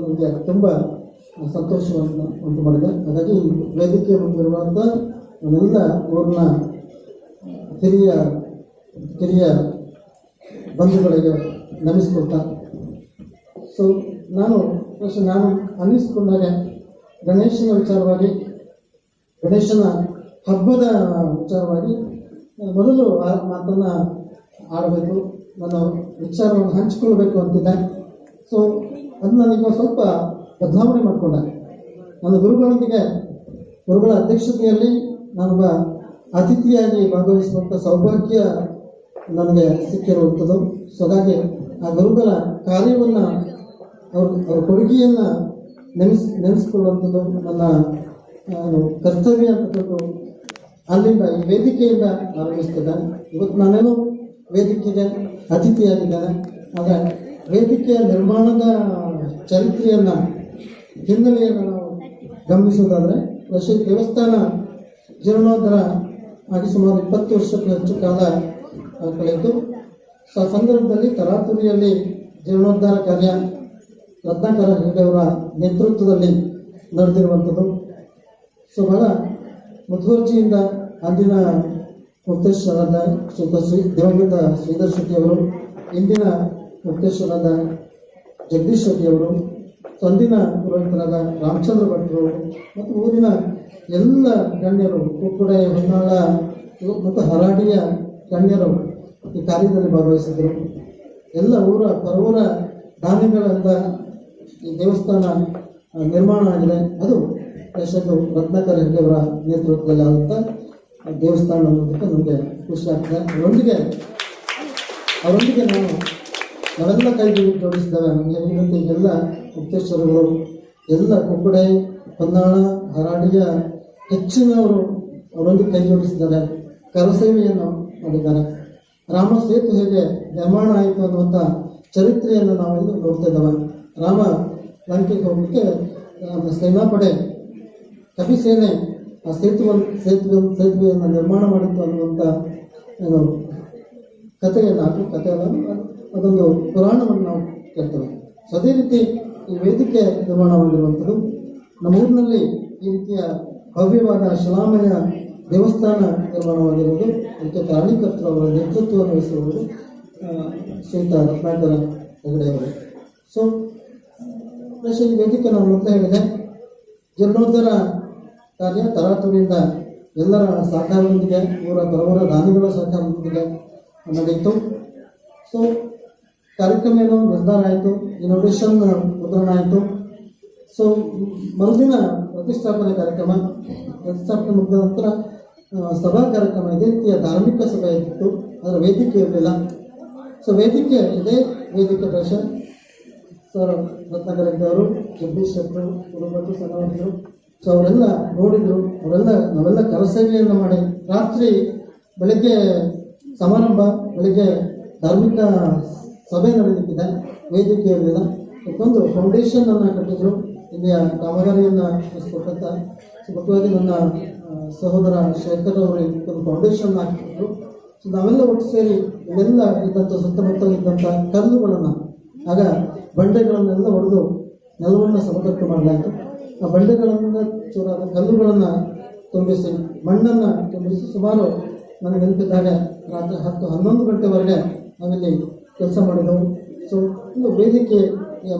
ನನಗೆ ತುಂಬ ಸಂತೋಷವನ್ನು ಉಂಟು ಮಾಡಿದೆ. ಹಾಗಾಗಿ ವೇದಿಕೆ ಮುಂದಿರುವಂಥ ನನ್ನೆಲ್ಲ ಊರಿನ ಹಿರಿಯ ಕಿರಿಯ ಬಂಧುಗಳಿಗೆ ನಮಿಸ್ಕೊಳ್ತಾ ಸೊ ನಾನು ನಾನು ಅನ್ನಿಸ್ಕೊಂಡಾಗೆ ಗಣೇಶನ ವಿಚಾರವಾಗಿ, ಗಣೇಶನ ಹಬ್ಬದ ವಿಚಾರವಾಗಿ ಮೊದಲು ಆ ಮಾತನ್ನು ಆಡಬೇಕು, ನನ್ನ ವಿಚಾರವನ್ನು ಹಂಚಿಕೊಳ್ಬೇಕು ಅಂತಿದ್ದೆ. ಸೊ, ಅದನ್ನ ನನಗೆ ಸ್ವಲ್ಪ ಬದಲಾವಣೆ ಮಾಡಿಕೊಂಡೆ ನನ್ನ ಗುರುಗಳೊಂದಿಗೆ, ಗುರುಗಳ ಅಧ್ಯಕ್ಷತೆಯಲ್ಲಿ ನಾನೊಬ್ಬ ಅತಿಥಿಯಾಗಿ ಭಾಗವಹಿಸುವಂಥ ಸೌಭಾಗ್ಯ ನನಗೆ ಸಿಕ್ಕಿರುವಂಥದ್ದು ಸೊ ಹಾಗಾಗಿ ಆ ಗುರುಗಳ ಕಾರ್ಯವನ್ನು ಅವ್ರ ಅವ್ರ ಕೊಡುಗೆಯನ್ನು ನೆನೆಸ್ ನೆನೆಸ್ಕೊಳ್ಳುವಂಥದ್ದು ನನ್ನ ನಾನು ಕರ್ತವ್ಯ ಅಂತಕ್ಕಂಥದ್ದು ಅಲ್ಲಿಂದ ಈ ವೇದಿಕೆಯಿಂದ ಆರಂಭಿಸ್ತಿದ್ದೆ ಇವತ್ತು ನಾನೇನು ವೇದಿಕೆಗೆ ಅತಿಥಿಯಾಗಿದ್ದೇನೆ. ಆದರೆ ವೇದಿಕೆಯ ನಿರ್ಮಾಣದ ಚರಿತ್ರೆಯನ್ನು ಹಿನ್ನೆಲೆಯನ್ನು ನಾವು ಗಮನಿಸುವುದಾದರೆ ಪ್ರಶಿ ದೇವಸ್ಥಾನ ಜೀರ್ಣೋದ್ಧಾರ ಆಗಿ ಸುಮಾರು ಇಪ್ಪತ್ತು ವರ್ಷಕ್ಕೂ ಹೆಚ್ಚು ಕಾಲ ಕಳೆಯಿತು. ಆ ಸಂದರ್ಭದಲ್ಲಿ ತರಾತುರಿಯಲ್ಲಿ ಜೀರ್ಣೋದ್ಧಾರ ಕಾರ್ಯ ರತ್ನಾಕರ ಹೆಗಡೆಯವರ ನೇತೃತ್ವದಲ್ಲಿ ನಡೆದಿರುವಂಥದ್ದು. ಸೊ, ಬಹಳ ಮುತುವರ್ಜಿಯಿಂದ ಅಂದಿನ ಶ್ರೀ ಶ್ರೀ ದಿವಂಗತ ಶ್ರೀಧರ್ ಶೆಟ್ಟಿಯವರು ಇಂದಿನ ಮುಕ್ತೇಶ್ವರದ ಜಗದೀಶ್ ಶೆಟ್ಟಿಯವರು ತಂದಿನ ಪುರೋಹಿತರಾದ ರಾಮಚಂದ್ರ ಭಟ್ರು ಮತ್ತು ಊರಿನ ಎಲ್ಲ ಗಣ್ಯರು ಕುಕ್ಕುಡೆ ಹೊನ್ನಾಳ ಮತ್ತು ಹರಾಡಿಯ ಗಣ್ಯರು ಈ ಕಾರ್ಯದಲ್ಲಿ ಭಾಗವಹಿಸಿದರು ಎಲ್ಲ ಊರ ಪರವೂರ ದಾನಿಗಳಿಂದ ಈ ದೇವಸ್ಥಾನ ನಿರ್ಮಾಣ ಆಗಿದೆ. ಅದು ಯಶಸ್ಸು ರತ್ನಾಕರ್ ಹೆಗ್ಡೆಯವರ ನೇತೃತ್ವದಲ್ಲಿ ಆದಂಥ ದೇವಸ್ಥಾನ ಅನ್ನೋದಕ್ಕೆ ನಮಗೆ ಖುಷಿ ಆಗ್ತದೆ. ಅವರೊಂದಿಗೆ ಅವರೊಂದಿಗೆ ನಾನು ನಾವೆಲ್ಲ ಕೈ ಜೋಡಿಸಿದ್ದಾರೆ. ನಮಗೆ ಎಲ್ಲ ಮುಕ್ತೇಶ್ವರಗಳು ಎಲ್ಲ ಕುಕ್ಕುಡೆ ಹೊನ್ನಾಳ ಹರಾಡಿಯ ಹೆಚ್ಚಿನವರು ಅವರೊಂದಿಗೆ ಕೈ ಜೋಡಿಸಿದ್ದಾರೆ. ಕರಸೇವೆಯನ್ನು ಮಾಡಿದ್ದಾರೆ. ರಾಮ ಸೇತು ಹೇಗೆ ನಿರ್ಮಾಣ ಆಯಿತು ಅನ್ನುವಂಥ ಚರಿತ್ರೆಯನ್ನು ನಾವೆಲ್ಲ ನೋಡ್ತಾ ಇದ್ದೇವೆ. ರಾಮ ಲಂಕೆಗೆ ಹೋಗಲಿಕ್ಕೆ ಸೇನಾಪಡೆ ಕಪಿಸೇನೆ ಆ ಸೇತುವನ್ನು ಸೇತುವೆ, ಸೇತುವೆಯನ್ನು ನಿರ್ಮಾಣ ಮಾಡಿತ್ತು ಅನ್ನುವಂಥ, ಏನು ಕಥೆಯನ್ನು ಹಾಕಿ ಕಥೆ ಅಲ್ಲ ಅದೊಂದು ಪುರಾಣವನ್ನು ನಾವು ಕೇಳ್ತೇವೆ. ಸೊ ಅದೇ ರೀತಿ ಈ ವೇದಿಕೆ ನಿರ್ಮಾಣವಾಗಿರುವಂಥದ್ದು ನಮ್ಮ ಊರಿನಲ್ಲಿ ಈ ರೀತಿಯ ಭವ್ಯವಾದ ಶಿಲಾಮಯ ದೇವಸ್ಥಾನ ನಿರ್ಮಾಣವಾಗಿರುವುದು ಅದಕ್ಕೆ ಕಾರಣೀಕರ್ತರು ಅವರ ನೇತೃತ್ವವನ್ನು ವಹಿಸಿರುವುದು ಶ್ರೀತ ರತ್ನಾಕರ ಹೆಗಡೆಯವರು ಸೊ ಈ ವೇದಿಕೆ ನಾವು ಮೊದಲೇ ಹೇಳಿದೆ, ಜೀರ್ಣೋದ್ಧಾರ ಕಾರ್ಯ ತರಾತುರಿಯಿಂದ ಎಲ್ಲರ ಸಹಕಾರದೊಂದಿಗೆ, ಊರ ಪರವರ ದಾನಿಗಳ ಸಹಕಾರದೊಂದಿಗೆ ನಡೆಯಿತು ಸೊ ಕಾರ್ಯಕ್ರಮ ಏನೋ ನಿರ್ಧಾರ ಆಯಿತು ಇನೋವೇಷನ್ ಮುದ್ರಣ ಆಯಿತು ಸೊ ಮರುದಿನ ಪ್ರತಿಷ್ಠಾಪನೆ ಕಾರ್ಯಕ್ರಮ, ಪ್ರತಿಷ್ಠಾಪನೆ ಮುಗಿದ ನಂತರ ಸಭಾ ಕಾರ್ಯಕ್ರಮ ಇದೇ. ರೀತಿಯ ಧಾರ್ಮಿಕ ಸಭೆ ಇತ್ತು. ಅದರ ವೇದಿಕೆ ಇರಲಿಲ್ಲ. ಸೊ ವೇದಿಕೆ ಇದೇ. ವೇದಿಕೆ ಪ್ರಶನ್ ಸರ್ ರತ್ನಾಕರ ಅವರು, ಜಗದೀಶ್ ಶೆಟ್ಟರು ಕುರುಬಟ್ಟು ಸಣ್ಣವರು ಸೊ ಅವರೆಲ್ಲ ನೋಡಿದರು. ಅವರೆಲ್ಲ, ನಾವೆಲ್ಲ ಕರಸೇವೆಯನ್ನು ಮಾಡಿ ರಾತ್ರಿ ಬೆಳಗ್ಗೆ ಸಮಾರಂಭ, ಬೆಳಗ್ಗೆ ಧಾರ್ಮಿಕ ಸಭೆ ನಡೆಯುತ್ತಿದೆ ವೇದಿಕೆ ಇರಲಿಲ್ಲ ಫೌಂಡೇಶನ್ ಅನ್ನು ಕಟ್ಟಿದ್ರು ಇಲ್ಲಿಯ ಕಾಮಗಾರಿಯನ್ನು ಸೊ ಮುಖ್ಯವಾಗಿ ನನ್ನ ಸಹೋದರ ಶೇಖರ್ ಅವರು ಒಂದು ಫೌಂಡೇಶನ್ ಹಾಕಿದ್ರು. ಸೊ ನಾವೆಲ್ಲ ಒಟ್ಟು ಸೇರಿ ಇಲ್ಲೆಲ್ಲ ಇದ್ದಂಥ ಸುತ್ತಮುತ್ತಲಿದ್ದಂಥ ಕಲ್ಲುಗಳನ್ನು, ಆಗ ಬಂಡೆಗಳನ್ನೆಲ್ಲ ಹೊಡೆದು ನೆಲವನ್ನು ಸಮತಟ್ಟು ಮಾಡಲಾಯಿತು ಆ ಬಂಡೆಗಳನ್ನು ಚೂರಾದ ಕಲ್ಲುಗಳನ್ನು ತುಂಬಿಸಿ, ಮಣ್ಣನ್ನು ತುಂಬಿಸಿ ಸುಮಾರು ನನಗೆ ನೆನಪಿದ್ದಾಗ ರಾತ್ರಿ ಹತ್ತು ಹನ್ನೊಂದು ಗಂಟೆವರೆಗೆ ನಾವಿಲ್ಲಿ ಕೆಲಸ ಮಾಡಿದವು. ಸೊ ಒಂದು ವೇದಿಕೆ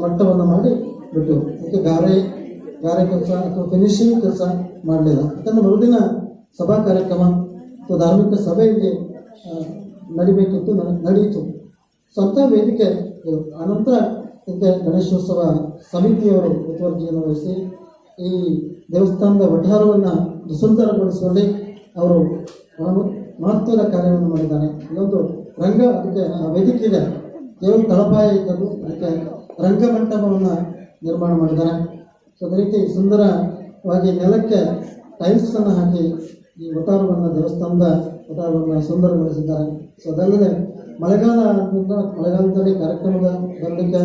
ಮಟ್ಟವನ್ನು ಮಾಡಿ ಬಿಟ್ಟು, ಮತ್ತು ಗಾರೆ ಗಾರೆ ಕೆಲಸ ಅಥವಾ ಫಿನಿಶಿಂಗ್ ಕೆಲಸ ಮಾಡಲಿಲ್ಲ. ಯಾಕಂದ್ರೆ ಮರುದಿನ ಸಭಾ ಕಾರ್ಯಕ್ರಮ ಅಥವಾ ಧಾರ್ಮಿಕ ಸಭೆಯಲ್ಲಿ ನಡಿಬೇಕಿತ್ತು ನಡೆಯಿತು ಸೊ ಸ್ವಂತ ವೇದಿಕೆ ಆನಂತರ ಇದಕ್ಕೆ ಗಣೇಶೋತ್ಸವ ಸಮಿತಿಯವರು ಮುತುವರ್ಜಿಯನ್ನು ವಹಿಸಿ, ಈ ದೇವಸ್ಥಾನದ ವಠಾರವನ್ನು ಸುಂದರಗೊಳಿಸುವಲ್ಲಿ ಅವರು ಮಹತ್ವದ ಕಾರ್ಯವನ್ನು ಮಾಡಿದ್ದಾರೆ. ಇದೊಂದು ರಂಗ ಅದಕ್ಕೆ ಆ ವೇದಿಕೆಗೆ ಕೇವಲ ತಳಪಾಯ ಇದ್ದದ್ದು ಅದಕ್ಕೆ ರಂಗಮಂಟಪವನ್ನು ನಿರ್ಮಾಣ ಮಾಡಿದ್ದಾರೆ. ಸೊ ಅದೇ ರೀತಿ ಸುಂದರವಾಗಿ ನೆಲಕ್ಕೆ ಟೈಲ್ಸನ್ನು ಹಾಕಿ ಈ ವಟಾರವನ್ನು ದೇವಸ್ಥಾನದ ವಟಾರವನ್ನು ಸುಂದರಗೊಳಿಸಿದ್ದಾರೆ. ಸೊ ಅದಲ್ಲದೆ ಮಳೆಗಾಲ ಆದ್ದರಿಂದ ಮಳೆಗಾಲದಲ್ಲಿ ಕಾರ್ಯಕ್ರಮದ ಬರಲಿಕ್ಕೆ